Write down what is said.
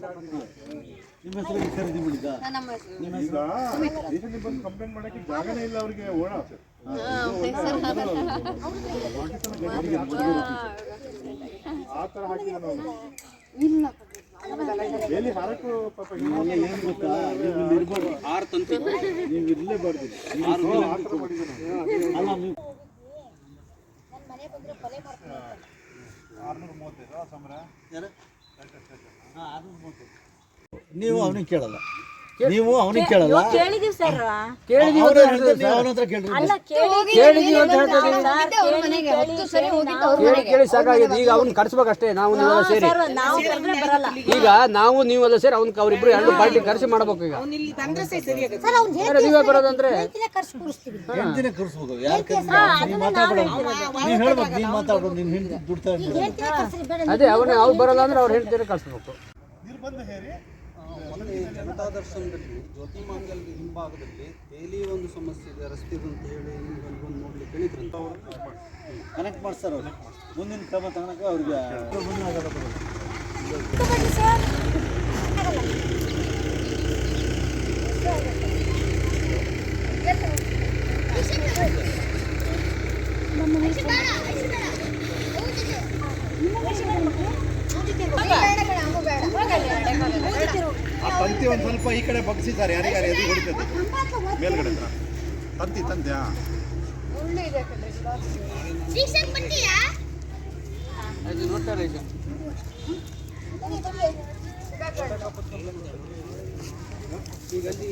ನಿಮ್ಮ ಹೆಸರು ಖರೀದಿ ಮಾಡಿದ್ದ? ನಮ್ಮ ಹೆಸರು. ಕಂಪ್ಲೇಂಟ್ ಮಾಡಕ್ಕೆ ಜಾಗನೇ ಇಲ್ಲ ಅವ್ರಿಗೆ ಓಡ ಆ ಹಾಕಿಲ್ಲ ನಾವು. ಇಲ್ಲ. ಎಲ್ಲಿ ಹಾರಕ್ಕೂ ಪಾಪ ಇವಾಗ ಏನ್ ಗೊತ್ತಾ? ನೀವು ಆರು ತಂತಿ ನೀವು ಇರ್ಲೇಬಾರ್ದು ಅಲ್ಲ ನೀವು ಆರ್ನೂರ ಮೂವತ್ತೈದು ಸಮರ? ನೀವು ಅವನಿಗೆ ಕೇಳಲ್ಲ. ನೀವು ಅವನಿಗೆ ಕೇಳಲ್ಲ? ಕೇಳಿದೀವಿ ಸರ್. ಕೇಳಿದೀವಿ ಅವನ ಹತ್ರ ಕೇಳ್ರಿ. ಅಲ್ಲ ಕೇಳಿ ಕೇಳಿದೀವಿ ಅಂತ ಹೇಳ್ತಾ ಕೇಳಿ ಕೇಳಿ ಸಾಕಾಗಿದೆ. ಈಗ ಅವ್ನು ಕರ್ಸ್ಬೇಕಷ್ಟೇ. ನಾವು ನೀವೆಲ್ಲ ಸೇರಿ. ಸರ್ ನಾವು ಕರೆದ್ರೆ ಬರಲ್ಲ. ಈಗ ನಾವು ನೀವೆಲ್ಲ ಸೇರಿ ಅವ್ನ ಅವ್ರಿಬ್ರು ಎರಡು ಪಾರ್ಟಿ ಕರೆಸಿ ಮಾಡ್ಬೇಕು ಈಗ. ಬೇರೆ ನೀವೇ ಬರೋದಂದ್ರೆ ಹೆಂಡತಿನೇ ಕರ್ಸ್ಬೇಕು ಯಾರು ಹೇಳ್ಬೇಕು ಹೆಂಡತಿ ದುಡ್ತಾ ಅದೇ ಅವನೇ ಅವ್ರು ಬರಲ್ಲ ಅಂದ್ರೆ ಅವ್ರ ಹೆಂಡತಿ ಕರ್ಸ್ಬೇಕು. ನೀರು ಬಂದು ಹೇರಿ ಮೊನ್ನೆ ಜನತಾ ದರ್ಶನದಲ್ಲಿ ಜ್ಯೋತಿ ಮಾಂಗಲ್ ಹಿಂಭಾಗದಲ್ಲಿ ಡೈಲಿ ಒಂದು ಸಮಸ್ಯೆ ಇದೆ, ರಸ್ತೆ ಅಂತ ಹೇಳಿ ನಿಮ್ಗೆ ಬಂದು ನೋಡ್ಲಿಕ್ಕೆ ಹೇಳಿದ್ರಂತ ಕನೆಕ್ಟ್ ಮಾಡ್ತಾರೆ ಮುಂದಿನ ಕ್ರಮ ತಗೊಳಕ್ಕೆ ಅವ್ರಿಗೆ ಮುಂದಿನ ಆ ತಂತಿ ಒಂದು ಸ್ವಲ್ಪ ಈ ಕಡೆ ಬಗ್ಸಿದ್ದಾರೆ. ಯಾರಿಗಾರು ಎದು ಹೊಡಿತದೆ? ಮೇಲ್ಗಡೆ ಹತ್ರ. ತಂತಿ ತಂತಿ ಹಾ ಒಳ್ಳೆ ಇದೆ ಕಣ್ರೀ, ಸುಧಾರಿಸಿ. ಅದು ನೋಡ್ತಾರೆ ಈಗ. ಈಗ ಅಲ್ಲಿ